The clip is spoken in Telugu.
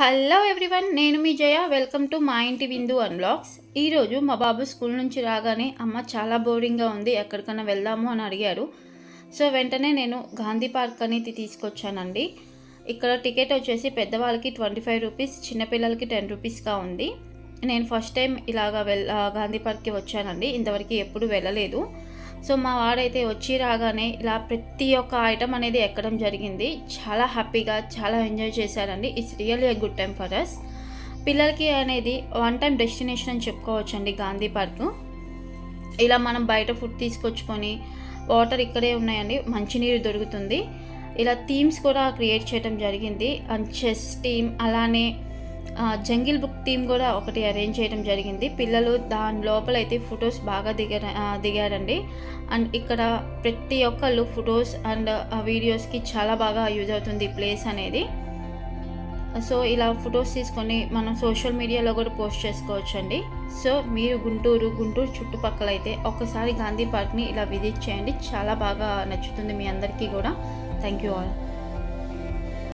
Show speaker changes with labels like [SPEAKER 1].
[SPEAKER 1] హలో ఎవ్రీవన్ నేను మీ జయ. వెల్కమ్ టు మా ఇంటి విందు అన్ బ్లాగ్స్ ఈరోజు మా బాబు స్కూల్ నుంచి రాగానే అమ్మ చాలా బోరింగ్గా ఉంది ఎక్కడికైనా వెళ్దాము అని అడిగారు. సో వెంటనే నేను గాంధీ పార్క్ అనేది తీసుకొచ్చానండి. ఇక్కడ టికెట్ వచ్చేసి పెద్దవాళ్ళకి ట్వంటీ ఫైవ్ రూపీస్ చిన్నపిల్లలకి టెన్ రూపీస్గా ఉంది. నేను ఫస్ట్ టైం ఇలాగ వెళ్ గాంధీ పార్క్కి వచ్చానండి. ఇంతవరకు ఎప్పుడు వెళ్ళలేదు. సో మా వాడైతే వచ్చి రాగానే ఇలా ప్రతి ఒక్క ఐటమ్ అనేది ఎక్కడం జరిగింది. చాలా హ్యాపీగా చాలా ఎంజాయ్ చేశారండి. It's really a good time for us పిల్లలకి అనేది వన్ టైం డెస్టినేషన్ అని చెప్పుకోవచ్చండి గాంధీ పార్క్. ఇలా మనం బయట ఫుడ్ తీసుకొచ్చుకొని వాటర్ ఇక్కడే ఉన్నాయండి. మంచినీరు దొరుకుతుంది. ఇలా థీమ్స్ కూడా క్రియేట్ చేయడం జరిగింది. అండ్ చెస్ టీమ్ అలానే జంగిల్ బుక్ టీమ్ కూడా ఒకటి అరేంజ్ చేయడం జరిగింది. పిల్లలు దాని లోపల అయితే ఫొటోస్ బాగా దిగార దిగారండి. అండ్ ఇక్కడ ప్రతి ఒక్కళ్ళు ఫొటోస్ అండ్ వీడియోస్కి చాలా బాగా యూజ్ అవుతుంది ఈ ప్లేస్ అనేది. సో ఇలా ఫొటోస్ తీసుకొని మనం సోషల్ మీడియాలో కూడా పోస్ట్ చేసుకోవచ్చు అండి సో మీరు గుంటూరు గుంటూరు చుట్టుపక్కల అయితే ఒక్కసారి గాంధీ పార్క్ని ఇలా విజిట్ చేయండి. చాలా బాగా నచ్చుతుంది మీ అందరికీ కూడా. Thank you all